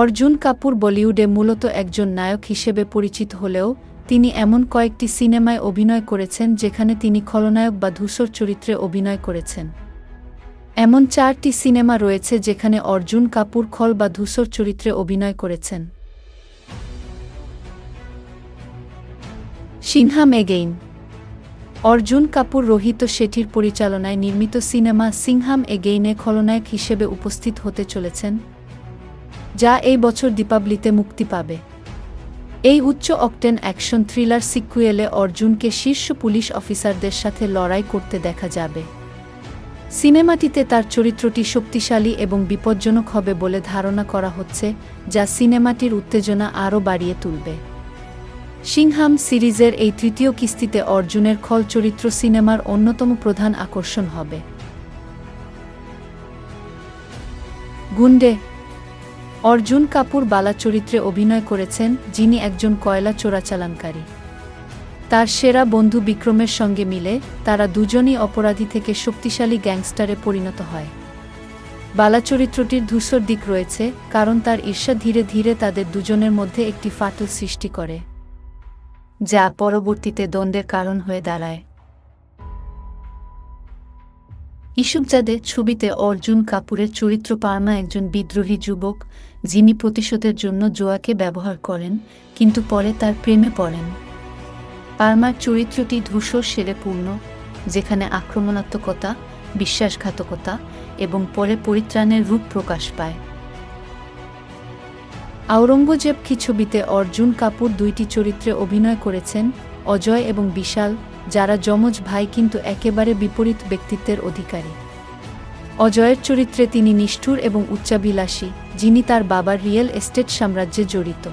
অর্জুন কাপুর বলিউডে মূলত একজন নায়ক হিসেবে পরিচিত হলেও, তিনি এমন কয়েকটি সিনেমায় অভিনয় করেছেন যেখানে তিনি খলনায়ক বা ধূসর চরিত্রে অভিনয় করেছেন। এমন চারটি সিনেমা রয়েছে যেখানে অর্জুন কাপুর খল বা ধূসর চরিত্রে অভিনয় করেছেন। সিনহাম এগেইন অর্জুন কাপুর রোহিত শেঠির পরিচালনায় নির্মিত সিনেমা সিংহাম এগেইনে খলনায়ক হিসেবে উপস্থিত হতে চলেছেন। যা এই বছর দীপাবলিতে মুক্তি পাবে। এই উচ্চ অকটেন অ্যাকশন থ্রিলার সিকুয়েলে অর্জুনকে শীর্ষ পুলিশ অফিসারদের সাথে লড়াই করতে দেখা যাবে। সিনেমাটিতে তার চরিত্রটি শক্তিশালী এবং বিপজ্জনক হবে বলে ধারণা করা হচ্ছে, যা সিনেমাটির উত্তেজনা আরও বাড়িয়ে তুলবে। সিংহাম সিরিজের এই তৃতীয় কিস্তিতে অর্জুনের খল চরিত্র সিনেমার অন্যতম প্রধান আকর্ষণ হবে। গুন্ডে অর্জুন কাপুর বালা চরিত্রে অভিনয় করেছেন, যিনি একজন কয়লা চোরাচালানকারী। তার সেরা বন্ধু বিক্রমের সঙ্গে মিলে তারা দুজনই অপরাধী থেকে শক্তিশালী গ্যাংস্টারে পরিণত হয়। বালা চরিত্রটির ধূসর দিক রয়েছে, কারণ তার ঈর্ষা ধীরে ধীরে তাদের দুজনের মধ্যে একটি ফাটল সৃষ্টি করে, যা পরবর্তীতে দ্বন্দ্বের কারণ হয়ে দাঁড়ায়। ইসুকজাদে ছবিতে অর্জুন কাপুরের চরিত্র পারমা একজন বিদ্রোহী যুবক, যিনি প্রতিশোধের জন্য জোয়াকে ব্যবহার করেন, কিন্তু পরে তার প্রেমে পড়েন। পারমার চরিত্রটি ধূসর সেরে পূর্ণ, যেখানে আক্রমণাত্মকতা, বিশ্বাসঘাতকতা এবং পরে পরিত্রাণের রূপ প্রকাশ পায়। আওরঙ্গজেব কি ছবিতে অর্জুন কাপুর দুইটি চরিত্রে অভিনয় করেছেন, অজয় এবং বিশাল, যারা যমজ ভাই কিন্তু একেবারে বিপরীত ব্যক্তিত্বের অধিকারী। অজয়ের চরিত্রে তিনি নিষ্ঠুর এবং উচ্চাভিলাষী, যিনি তার বাবার রিয়েল এস্টেট সাম্রাজ্যে জড়িত।